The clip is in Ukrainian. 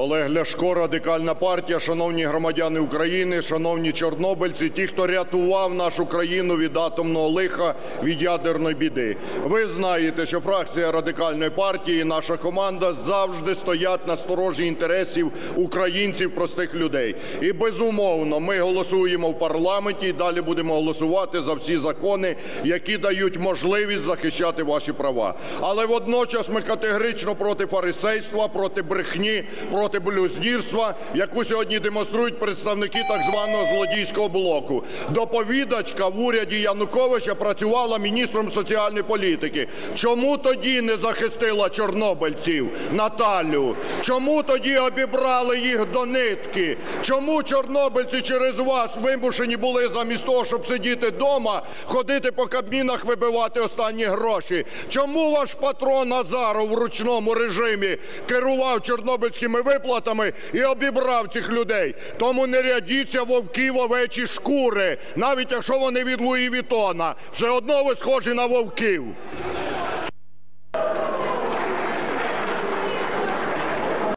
Олег Ляшко, Радикальна партія. Шановні громадяни України, шановні чорнобильці, ті, хто рятував нашу країну від атомного лиха, від ядерної біди. Ви знаєте, що фракція Радикальної партії наша команда завжди стоять на сторожі інтересів українців, простих людей. І, безумовно, ми голосуємо в парламенті і далі будемо голосувати за всі закони, які дають можливість захищати ваші права. Але водночас ми категорично проти фарисейства, проти брехні, проти блюзнірства, яку сьогодні демонструють представники так званого злодійського блоку. Доповідачка в уряді Януковича працювала міністром соціальної політики. Чому тоді не захистила чорнобильців Наталю? Чому тоді обібрали їх до нитки? Чому чорнобильці через вас вимушені були замість того, щоб сидіти вдома, ходити по кабмінах, вибивати останні гроші? Чому ваш патрон Азаров в ручному режимі керував чорнобильськими виплатами і обібрав цих людей? Тому не рядіться вовки в овечі шкури, навіть якщо вони від Луї Вітона. Все одно ви схожі на вовків.